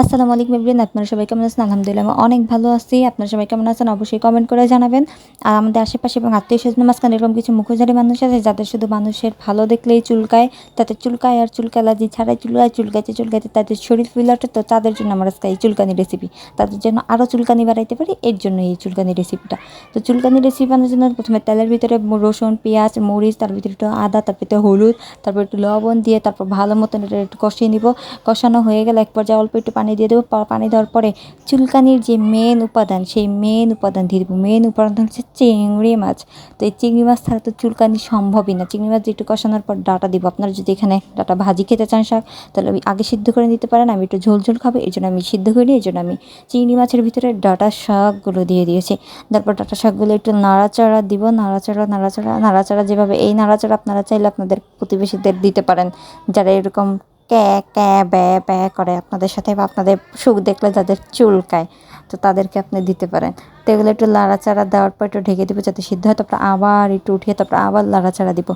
আসসালামু আলাইকুম এভরিন আপনারা সবাই কেমন আছেন? আলহামদুলিল্লাহ আমি অনেক ভালো আছি। আপনারা সবাই কেমন আছেন? অবশ্যই কমেন্ট করে জানাবেন। আর আমাদের আশেপাশে এবং আত্মীয় স্বজন মাঝখানে এরকম কিছু মুখোশধারী মানুষ আছে, যাদের শুধু মানুষের ভালো দেখলেই চুলকায়, তাদের চুলকায় আর চুলকা অ্যালার্জি ছাড়াই চুলকায়, চুলকাইতে চুলকাইতে তাদের শরীর ফিলাটে তো তাদের জন্য আমার আজকে এই চুলকানি রেসিপি তাদের জন্য আরও চুলকানি বাড়াইতে পারি, এর জন্য এই চুলকানি রেসিপিটা তো চুলকানি রেসিপি বানানোর জন্য প্রথমে তেলের ভিতরে রসুন, পেঁয়াজ, মরিচ, তার ভিতরে একটু আদা তারপর একটু হলুদ, তারপর একটু লবণ দিয়ে তারপর ভালো মতন এটা একটু কষিয়ে নিব। কষানো হয়ে গেলে এক পর্যায়ে অল্প একটু পানি দিয়ে দেবো পানি দেওয়ার পরে চুলকানির যে মেন উপাদান, সেই মেন উপাদান দিয়ে দেবো। মেন উপাদান হচ্ছে চিংড়ি মাছ। তো এই চিংড়ি মাছ ছাড়া তো চুলকানি সম্ভবই না। চিংড়ি মাছ একটু কষানোর পর ডাটা দিব। আপনারা যদি এখানে ডাটা ভাজি খেতে চান শাক, তাহলে আমি আগে সিদ্ধ করে নিতে পারেন। আমি একটু ঝোল ঝোল খাব এই জন্য আমি সিদ্ধ করি এই জন্য আমি চিংড়ি মাছের ভিতরে ডাটা শাকগুলো দিয়ে দিয়েছি। তারপর ডাটা শাকগুলো একটু নাড়াচাড়া দিব। নাড়াচাড়া নাড়াচাড়া নাড়াচাড়া যেভাবে, এই নাড়াচাড়া আপনারা চাইলে আপনাদের প্রতিবেশীদের দিতে পারেন। যারা এরকম ক্যা ক্যা ব্যা ব্যা করে আপনাদের সাথে বা আপনাদের সুখ দেখলে যাদের চুলকায়, তো তাদেরকে আপনি দিতে পারেন। তো এগুলো একটু লাড়াচাড়া দেওয়ার পর একটু ঢেকে দেবো যাতে সিদ্ধ হয়, তারপর আবার একটু উঠিয়ে তারপর আবার লাড়াচাড়া দিব।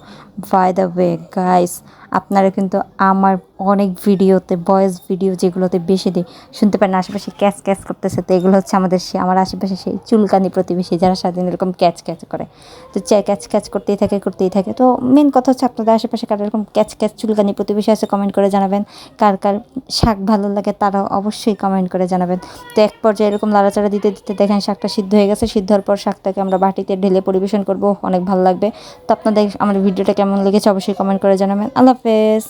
বাই দ্য ওয়ে গাইস আপনারা কিন্তু আমার অনেক ভিডিওতে ভয়েস ভিডিও যেগুলোতে বেশি দিই, শুনতে পারেন আশেপাশে ক্যাচ ক্যাচ করতেছে, তো এগুলো হচ্ছে আমাদের সে, আমার আশেপাশে সেই চুলকানি প্রতিবেশী যারা সারাদিন এরকম ক্যাচ ক্যাচ করে। তো ক্যাচ ক্যাচ করতেই থাকে করতেই থাকে। তো মেন কথা হচ্ছে আপনাদের আশেপাশে কার এরকম ক্যাচ ক্যাচ চুলকানি প্রতিবেশী আছে কমেন্ট করে জানাবেন। কার কার শাক ভালো লাগে তারাও অবশ্যই কমেন্ট করে জানাবেন। তো এক পর্যায়ে এরকম লাড়াচাড়া দিতে দিতে দেখেন শাকটা সিদ্ধ হয়ে গেছে। সিদ্ধ হওয়ার পর শাকটাকে আমরা বাটিতে ঢেলে পরিবেশন করব। অনেক ভালো লাগবে। তো আপনাদের আমার ভিডিওটা কেমন লেগেছে অবশ্যই কমেন্ট করে জানাবেন। আল্লাহ হাফেজ।